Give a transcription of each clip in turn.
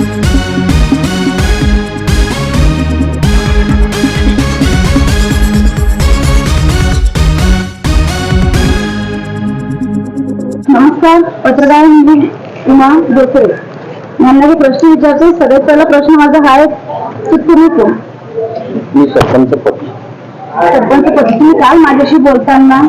नमस्कार पत्रकार उमा यांना जे प्रश्न विचारतो सगळ्यात पहिला प्रश्न माझा हा आहे की तुम्ही कोण मी सरपंच पद. सरपंच पद. तुम्ही काल माझ्याशी बोलताना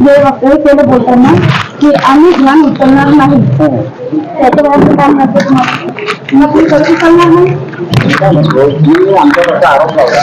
जे वक्तव्य केलं बोलताना की आम्ही ध्यान उचलणार नाही. त्याच्या बाबतीत काय मग तुम्ही कसं उचलणार नाही? मी आमच्याकडचा आरोप लावला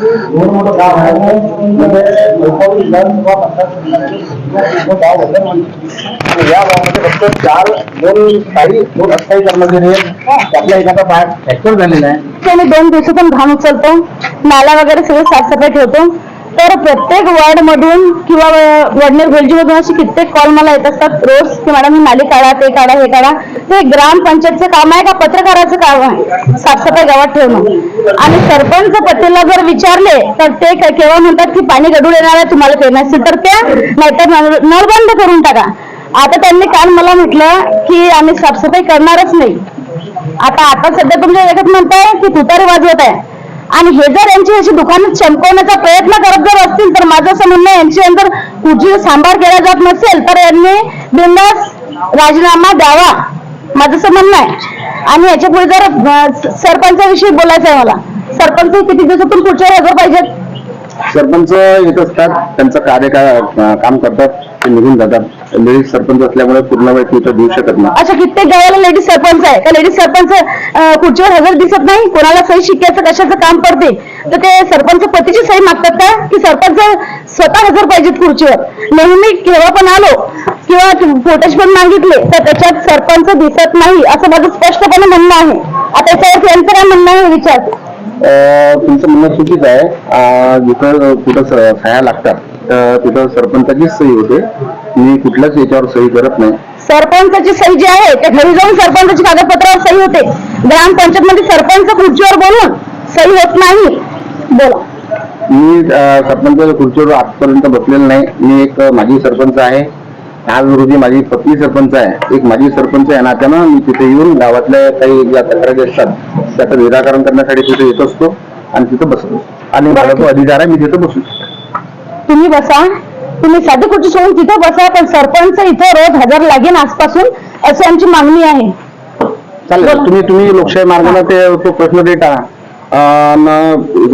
दोन मोठं गाव आहे. या गावामध्ये फक्त चार दोन काही दोन अठ्ठावीस कर्मचारी आहेत. त्यातला एखादा पाय फ्रॅक्चर झालेला आहे. आम्ही दोन दिवसातून घाम उचलतो. नाला वगैरे सगळं साफसफाई ठेवतो. तर प्रत्येक वॉर्ड मधून किंवा वडनेर मधून असे कित्येक कॉल मला येत असतात. रोज की मॅडम ही नाली काढा ते काढा हे काढा. ते ग्रामपंचायतचं काम आहे का? पत्रकाराचं काम आहे. साफसफाई गावात ठेवणं. आणि सरपंच पतीला जर विचारले तर ते केव्हा म्हणतात की पाणी गडूळ येणार आहे तुम्हाला ते नसतील. तर त्या नाहीतर नळ बंद करून टाका. आता त्यांनी काल मला म्हटलं की आम्ही साफसफाई करणारच नाही. आता आता सध्या तुमच्या याच्यात म्हणताय की तुतारी वाजवत आहे आणि हे जर यांची अशी दुकानं चमकवण्याचा प्रयत्न करत जर असतील तर माझं असं म्हणणं आहे, यांची जर कुठची सांभाळ केला जात नसेल तर यांनी बिंदास राजीनामा द्यावा. माझं असं म्हणणं आहे. आणि याच्यापुढे जर सरपंचाविषयी बोलायचं आहे मला सरपंच किती दिवसातून पुढच्या हजर पाहिजेत? सरपंच येत असतात त्यांचं कार्य काय काम करतात. निघून जातात. लेडीज सरपंच असल्यामुळे पूर्ण वेळ तिथं देऊ शकत नाही. अशा कित्येक गावाला लेडीज सरपंच आहे. त्या लेडीज सरपंच अं, खुर्चीवर हजर दिसत नाही? कोणाला सही शिकायचं कशाचं काम पडते? तर ते सरपंच पतीची सही मागतात का? की सरपंच स्वतः हजर पाहिजेत खुर्चीवर? नेहमी केव्हा पण आलो किंवा फोटेज पण मागितले तर त्याच्यात सरपंच दिसत नाही असं माझं स्पष्टपणे म्हणणं आहे. आता याच्यावर यांचं काय म्हणणं आहे हे विचार अं, तुमचं म्हणणं चुकीचं आहे. अं, जिथं कुठं स- सह्या लागतात तिथं सरपंचाचीच सही होते. मी कुठल्याच याच्यावर सही करत नाही. सरपंचाची सही जी आहे त्या घरी जाऊन सरपंचाची कागदपत्रावर सही होते. ग्रामपंचायत मध्ये सरपंच खुर्चीवर बोलून सही होत नाही. बोला. मी सरपंच खुर्चीवर आजपर्यंत बसलेलो नाही. मी एक माजी सरपंच आहे. आज रोजी माझी पत्नी सरपंच आहे. एक माजी सरपंच या नात्यानं मी तिथे येऊन गावातल्या काही ज्या तक्रारी असतात त्याचं निराकरण करण्यासाठी तिथे येत असतो आणि तिथं बसतो. आणि मला तो अधिकार आहे मी तिथं बसू. तुम्ही बसा. तुम्ही साधी खुर्ची सोडून तिथे बसा पण सरपंच इथे रोज हजर लागेल आजपासून. अशी आमची मागणी आहे. चालेल. तुम्ही तुम्ही लोकशाही मार्गाने ते तो प्रश्न ते टाळा अं,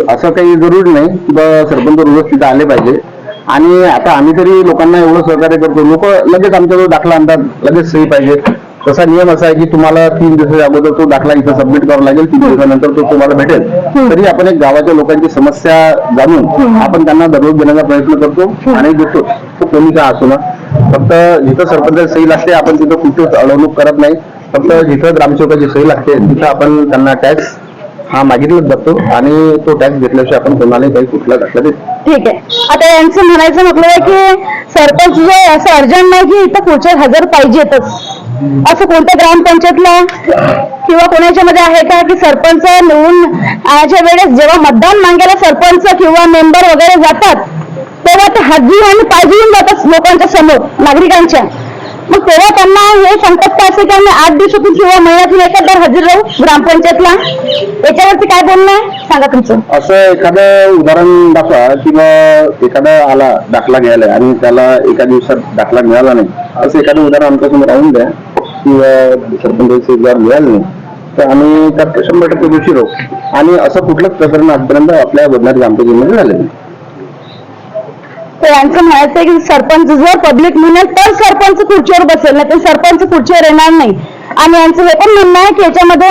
असं काही जरुरी नाही. सरपंच रोज तिथे आले पाहिजे. आणि आता आम्ही तरी लोकांना एवढं सहकार्य करतो. लोक लगेच आमच्याजवळ दाखला आणतात लगेच सही पाहिजे. तसा नियम असा आहे की तुम्हाला तीन दिवसाच्या अगोदर तो दाखला इथं सबमिट करावा लागेल. तीन दिवसानंतर तो तुम्हाला भेटेल. तरी आपण एक गावाच्या लोकांची समस्या जाणून आपण त्यांना दररोज देण्याचा प्रयत्न करतो आणि देतो. तो कोणी का असो ना. फक्त जिथं सरपंच सही लागते आपण तिथं कुठेच अडवणूक करत नाही. फक्त जिथं ग्रामसेवकाची सही लागते तिथं आपण त्यांना टॅक्स हा मागितलाच जातो आणि तो टॅक्स घेतल्याशिवाय आपण कोणालाही काही कुठला दाखला देत. ठीक आहे. आता यांचं म्हणायचं म्हटलं आहे की सरपंच जो आहे असं अर्जंट नाही की इथं पुढच्या हजर पाहिजेतच. असं कोणत्या ग्रामपंचायतला किंवा कोणाच्या मध्ये आहे का की सरपंच निवडून आजच्या वेळेस जेव्हा मतदान मागायला सरपंच किंवा मेंबर वगैरे जातात तेव्हा ते हजी घेऊन आणि पाहिजे जातात लोकांच्या समोर नागरिकांच्या. मग तेव्हा त्यांना हे सांगतात का असं की आम्ही आठ दिवसातून किंवा महिन्यातून एखादा हजर राहू ग्रामपंचायतला? याच्यावरती काय बोलणं आहे? सांगा तुमचं. असं एखादं उदाहरण दाखवा किंवा एखादा आला दाखला घ्यायला आणि त्याला एका दिवसात दाखला मिळाला नाही. असं एखादं उदाहरण आमच्यासमोर राहून द्या किंवा सरपंचाचे जर मिळालं नाही. तर आम्ही त्यात शंभर टक्के दोषी राहू. आणि असं कुठलंच प्रकरण आजपर्यंत आपल्या बदलात ग्रामपंचायतीमध्ये झालं नाही. तर यांचं म्हणायचं आहे की सरपंच जर पब्लिक म्हणेल तर सरपंच खुर्चीवर बसेल नाही तर सरपंच खुर्चीवर येणार नाही. आणि यांचं हे पण म्हणणं आहे की याच्यामध्ये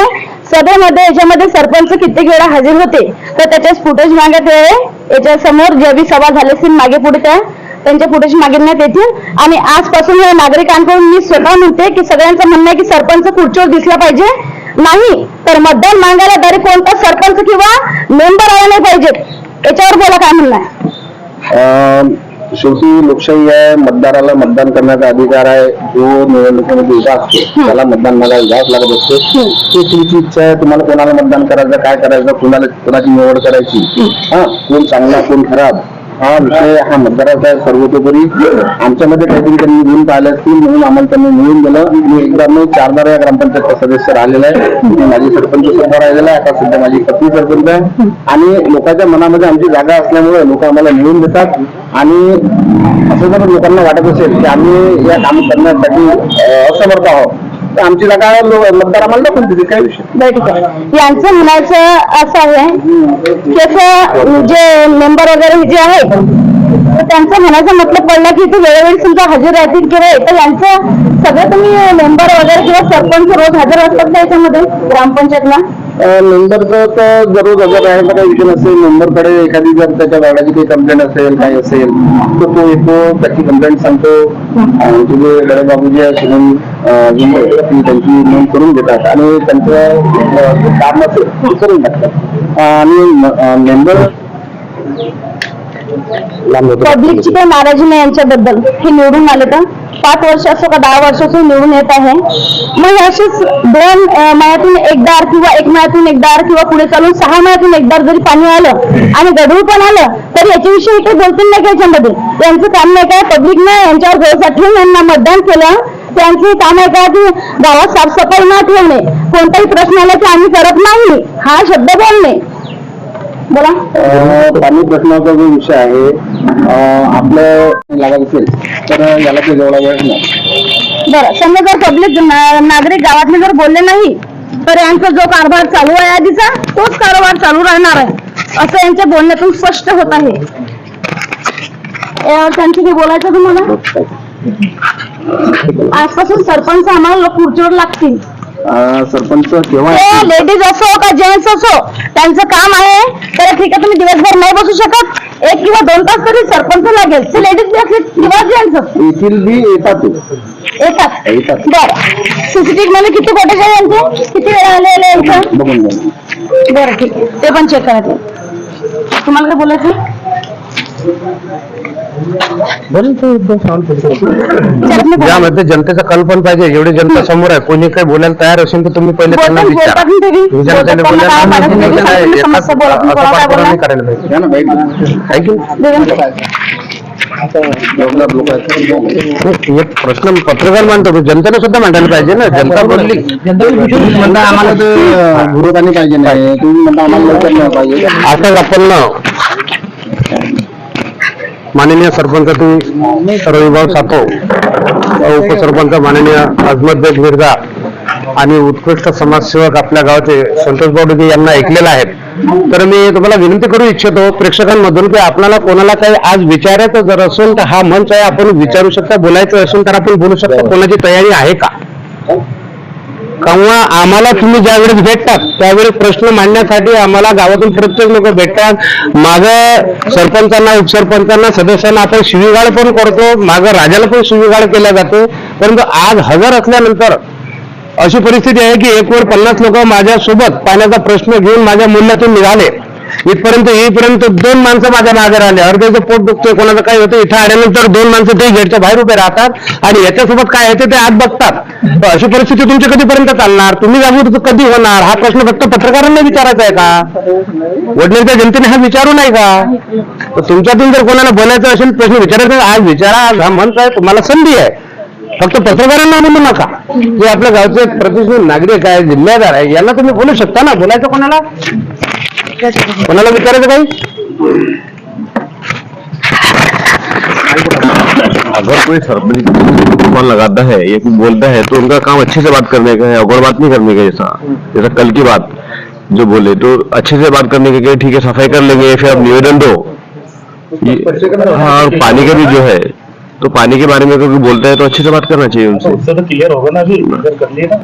सभेमध्ये याच्यामध्ये सरपंच कित्येक वेळा हजर होते. तर त्याच्या फुटेज मागत आहे याच्या समोर जे सभा झाली असतील मागे पुढे त्या त्यांच्या फुटेज मागण्यात येतील. आणि आजपासून हे नागरिकांकडून मी स्वतः म्हणते की सगळ्यांचं म्हणणं आहे की सरपंच खुर्चीवर दिसला पाहिजे. नाही तर मतदान मागायला तरी कोणता सरपंच किंवा मेंबर आला नाही पाहिजे. याच्यावर बोला काय म्हणणं आहे? शेवटी लोकशाही आहे मतदाराला मतदान करण्याचा अधिकार आहे जो निवडणुकीमध्ये उभा असतो त्याला मतदान मागायला जावंच लागत असते. ते तुमची इच्छा आहे तुम्हाला कोणाला मतदान करायचं काय करायचं कोणाला कोणाची निवड करायची? हा कोण चांगला कोण खराब? हा विषय हा मतदाराचा आहे सर्वतोपरी. आमच्यामध्ये काहीतरी त्यांनी गुण पाहिले असतील म्हणून आम्हाला त्यांनी मिळून दिलं मी एकदा नाही चारदा या ग्रामपंचायतचा सदस्य राहिलेला आहे. मी माझी सरपंच सुद्धा राहिलेला आहे. आता सध्या माझी पत्नी सरपंच आहे. आणि लोकांच्या मनामध्ये आमची जागा असल्यामुळे लोक आम्हाला मिळून देतात. आणि असं जर लोकांना वाटत असेल की आम्ही या काम करण्यासाठी असमर्थ आहोत आमची जागा मतदार आम्हाला दाखवून दिली काय विषय बरं ठीक आहे. यांचं म्हणायचं असं आहे की असं जे मेंबर वगैरे जे आहेत तर त्यांचं म्हणायचं मतलब पडलं की ते वेळोवेळी समजा हजर राहतील किंवा तर यांचं सगळं तुम्ही मेंबर वगैरे किंवा सरपंच रोज हजर असतात का याच्यामध्ये ग्रामपंचायतला? मेंबरचा तर जरूर हजर राहायला काही विषय नसेल मेंबरकडे एखादी जर त्याच्या वाड्याची काही कंप्लेंट असेल काही असेल तर तो येतो त्याची कंप्लेंट सांगतो. आणि तुझे गडे बाबूजी आहे त्यांची नोंद करून देतात आणि त्यांचं काम असेल करून टाकतात. आणि मेंबर पब्लिकची काही नाराजी नाही यांच्याबद्दल. हे निवडून आले तर पाच वर्ष असो का दहा वर्षाचं निवडून येत आहे. मग असेच दोन अं, महिन्यातून एकदा किंवा एक महिन्यातून एकदा किंवा पुढे चालून सहा महिन्यातून एकदा जरी पाणी आलं आणि गढूळ पण आलं तर याच्याविषयी काही बोलतील नाही का याच्यामध्ये? यांचं काम नाही काय पब्लिकनं यांच्यावर भरोसा ठेवून यांना मतदान केलं. त्यांचे काम आहे का? की गावात साफसफाई न ठेवणे. कोणताही प्रश्न आला की आम्ही करत नाही. हा शब्द बोलणे. बोला. पाणी प्रश्नाचा जो विषय आहे आपलं लागत असेल तर याला काही जेवढा वेळ नाही. बरं समजा जर पब्लिक नागरिक गावातले जर बोलले नाही तर यांचा जो कारभार चालू आहे आधीचा तोच कारभार चालू राहणार आहे असं यांच्या बोलण्यातून स्पष्ट होत आहे. त्यांची काही बोलायचं तुम्हाला? आजपासून सरपंच आम्हाला खुर्चीवर लागतील. सरपंच केव्हा ते लेडीज असो का जेंट्स असो त्यांचं काम आहे. तर ठीक आहे तुम्ही दिवसभर नाही बसू शकत. एक किंवा दोन तास तरी सरपंच लागेल ते लेडीज बी असले किंवा जेंट्स येथील बी येतात. ते. येतात. येतात. बरं. सीसीटीव्ही मध्ये किती फुटेज आहे यांचे? किती वेळा आलेले आहे इथं बघून घ्या. बरं ठीक आहे. ते पण चेक करायचं तुम्हाला काय बोलायचं? चटणी यामध्ये जनतेचा कल पण पाहिजे जेवढी जनता समोर आहे. कोणी काही बोलायला तयार असेल तर तुम्ही पहिले त्यांना बोलतात विचारा. बोलतात ना तुम्ही. विचारा त्याने बोलतात त्यांना काय बोलायला मारायचं नाही, नाही, समस्या बोला, तुम्ही असं कोणाला काय पाठपुरावा नाही बोलणार? करायला पाहिजे. नाही? नाही, एक प्रश्न पत्रकार मांडतो तो जनतेने सुद्धा मांडायला पाहिजे ना. जनता बोलली. तुम्ही म्हणता आम्हाला ते विरोधाने पाहिजे नाही. तुम्ही म्हणता आम्हाला लवकर नाही पाहिजे असंच आपण ना माननीय सरपंच सर्व विभाग सातो उपसरपंच माननीय अजमत बेग मिर्झा आणि उत्कृष्ट समाजसेवक आपल्या गावाचे संतोष बावडे यांना ऐकलेलं आहे तर मी तुम्हाला विनंती करू इच्छितो प्रेक्षकांमधून की आपल्याला कोणाला काही आज विचारायचं जर असेल तर हा मंच आहे आपण विचारू शकता बोलायचं असेल तर आपण बोलू शकता. कोणाची तयारी आहे का? किंवा आम्हाला तुम्ही ज्या वेळेस भेटतात त्यावेळेस प्रश्न मांडण्यासाठी आम्हाला गावातून प्रत्येक लोक भेटतात. मागं सरपंचांना उपसरपंचांना सदस्यांना आपण शिवीगाळ पण करतो मागं राजाला पण शिवीगाळ केला जातो. परंतु आज हजर असल्यानंतर अशी परिस्थिती आहे की एक वेळ पन्नास लोक माझ्यासोबत पाण्याचा प्रश्न घेऊन माझ्या मूल्यातून निघाले. इथपर्यंत येईपर्यंत दोन माणसं माझ्या मागे राहिले. अर्ध्याचं पोट दुखतोय कोणाचं काय होतं इथं आल्यानंतर दोन माणसं ते गेटच्या बाहेर उभे राहतात आणि याच्यासोबत काय येते ते आत बघतात. अशी परिस्थिती तुमची कधीपर्यंत चालणार? तुम्ही जागृत कधी होणार? हा प्रश्न फक्त पत्रकारांना विचारायचा आहे का? वडनेरच्या जनतेने हा विचारू नाही का? तुमच्यातून जर कोणाला बोलायचं असेल प्रश्न विचारायचा आज विचारा आज हा म्हणताय तुम्हाला संधी आहे. फक्त पत्रकारांना म्हणू नका. जे आपल्या गावचे प्रतिष्ठित नागरिक आहे जिल्हादार आहे यांना तुम्ही बोलू शकता ना? बोलायचं कोणाला? कोणाला विचारायचं काही अगर कोई सरपंच दुकान लगाता है या कुछ बोलता है तो उनका काम अच्छे से बात करने का है अगौर बात नहीं करने का जैसा जैसा कल की बात जो बोले तो अच्छे से बात करने के ठीक है सफ़ाई कर लेंगे फिर आप निवेदन दो। हाँ और पानी का भी जो है तो पानी के बारे में अगर कोई बोलता है तो अच्छे से बात करना चाहिए उनसे। तो क्लियर होगा ना अभी कर लिए ना।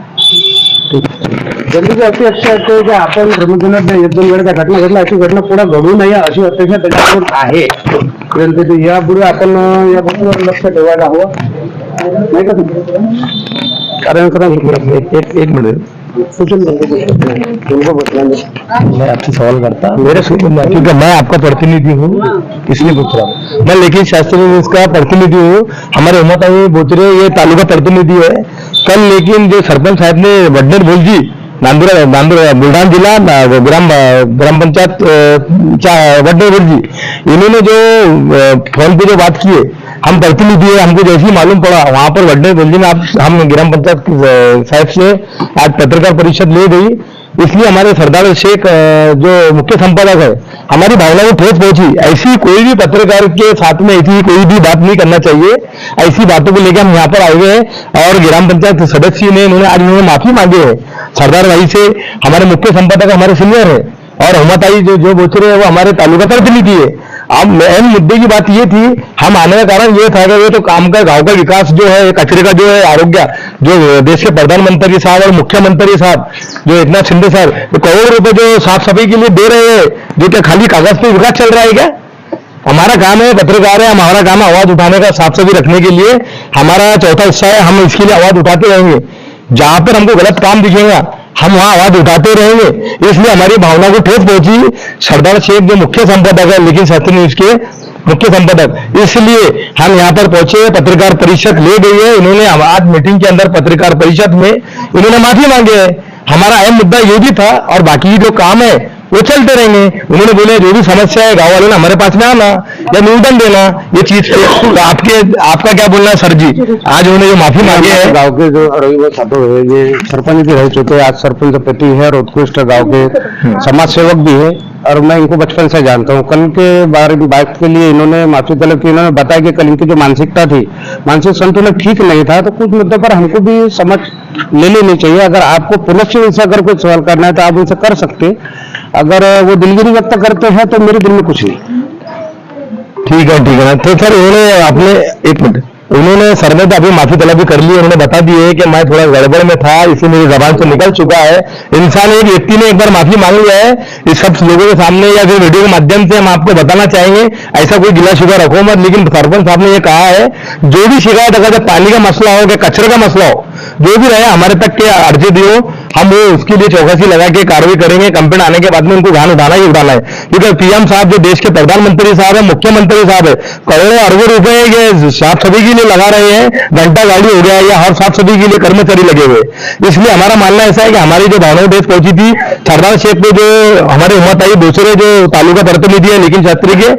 जनतेची अशी अपेक्षा असते की आपण प्रमुखांना एक दोन वेळेचा घटना घडला अशी घटना पुढे घडू नये अशी अपेक्षा त्याच्याकडून आहे. जनतेची यापुढे आपण या गोष्टीवर लक्ष ठेवायला हवं. नाही का कारण कारण एक एक- मिनट. मैं आपसे सवाल करता. मेरे क्योंकि मैं आपका प्रतिनिधि हूँ इसलिए पूछ रहा हूँ. मैं लेकिन शास्त्री इसका प्रतिनिधि हूँ. हमारे उमाताई बोचरे ये तालुका प्रतिनिधि है. कल लेकिन जो सरपंच साहब ने वडनेर भोलजी नांदुरा नांदुर बुलढाणा जिला ग्राम ग्राम पंचायत अ, चा- वडनेर भोलजी इन्होंने जो फोन पे जो बात की है हम प्रतिनिधि है हमको जैसे ही मालूम पड़ा वहां पर वडनेर भोलजी में आप हम ग्राम पंचायत साहब से आज पत्रकार परिषद ले गई इसलिए हमारे सरदार शेख जो मुख्य संपादक है, हमारी भावना को ठेस पहुँची। ऐसी कोई भी पत्रकार के साथ में ऐसी कोई भी बात नहीं करना चाहिए। ऐसी बातों को लेकर हम यहाँ पर आए हुए हैं और ग्राम पंचायत सदस्य ने इन्होंने, आज इन्होंने माफ़ी मांगी है। सरदार भाई से हमारे मुख्य संपादक हमारे सीनियर है और हुमाताई जो जो बोच रहे हैं वो हमारे तालुका प्रतिनिधि है। अब मेन मुद्दे की बात ये थी, हम आने का कारण ये था कि तो काम का, गाँव का विकास जो है कचरे का जो है, आरोग्य जो देश के प्रधानमंत्री साहब और मुख्यमंत्री साहब, जो एकनाथ शिंदे साहब तो करोड़ रुपए जो साफ़ सफ़ाई के लिए दे रहे हैं, जो क्या खाली कागज़ पे विकास चल रहा है क्या? हमारा काम है पत्रकार है, हमारा काम है आवाज़ उठाने का साफ़ सफ़ाई रखने के लिए। हमारा चौथा हिस्सा है, हम इसके लिए आवाज़ उठाते रहेंगे। जहाँ पर हमको गलत काम दिखेगा, हम वहाँ आवाज़ उठाते रहेंगे। इसलिए हमारी भावना को ठेस पहुँची। सरदार शेख जो मुख्य संपादक है, लेकिन सत्य न्यूज़ के मुख्य संपादक। इसलिए हम यहाँ पर पहुँचे, पत्रकार परिषद ले गई है। इन्होंने आज मीटिंग के अंदर पत्रकार परिषद में इन्होंने माफ़ी मांगी है। हमारा अहम मुद्दा ये भी था और बाकी जो काम है, वो चलते रहेंगे। उन्होंने बोले, जो भी समस्या है, गाँव वालों ने हमारे पास में आना, या निवेदन देना, ये चीज़ तो आपके, आपका क्या बोलना है, सर जी? आज उन्होंने जो माफ़ी मांगी है। गाँव के जो रविवार छात्र है, ये सरपंच भी रह चुके आज सरपंच पति है और उत्कृष्ट गाँव के समाज सेवक भी है। और मैं इनको बचपन से जानता हूँ। कल के बारे में बात के लिए इन्होंने माफ़ी तलब की इन्होंने बताया कि कल इनकी जो मानसिकता थी, मानसिक संतुलन ठीक नहीं था तो कुछ मुद्दों पर हमको भी समझ ले लेनी चाहिए। अगर आपको पुनः से इनसे अगर कोई सवाल करना है तो आप उनसे कर सकते। अगर वो दिलगिरी व्यक्त करते हैं तो मेरे दिल में कुछ नहीं। ठीक है ठीक है। तो सर उन्होंने अपने एक मिनट। उन्होंने सर ने तो अभी माफ़ी तलाबी कर ली उन्होंने बता दिए कि मैं थोड़ा गड़बड़ में था, इसी मेरी जबान से निकल चुका है। इंसान एक व्यक्ति ने एक बार माफ़ी मांग लिया है, इस सब लोगों के सामने या फिर वीडियो के माध्यम से हम आपको बताना चाहेंगे, ऐसा कोई गिला शिका रखो मत, लेकिन सरपंच साहब ने यह कहा है, जो भी शिकायत अगर पानी का मसला हो या कचरे का मसला हो जो भी रहे, हमारे तक के अर्जी दियो। हम वो उसके लिए चौकसी लगा के कार्रवाई करेंगे। कंप्लेंट आने के बाद में उनको घान उठाना ही उठाना है। क्योंकि पीएम साहब जो देश के प्रधानमंत्री साहब है, मुख्यमंत्री साहब है, करोड़ों अरबों रुपए ये साफ़ सफ़ाई के लिए लगा रहे हैं। घंटा गाड़ी हो गया या हर साफ़ सफ़ाई के लिए कर्मचारी लगे हुए। इसलिए हमारा मानना ऐसा है कि हमारी जो भावना देश पहुँची थी सरदार शेख पे जो हमारे उम्मत आई, दूसरे जो तालुका प्रतिनिधि है, लेकिन शास्त्री के,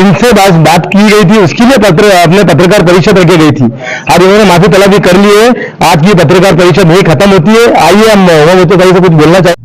इनसे बात की गई थी। उसके लिए पत्र, अपने पत्रकार परिषद रखी गई थी। आज उन्होंने माफ़ी तलब कर ली है। आज की पत्रकार परिषद नहीं खत्म होती है। आइए हम मोहम्मद भाई से कुछ बोलना चाहिए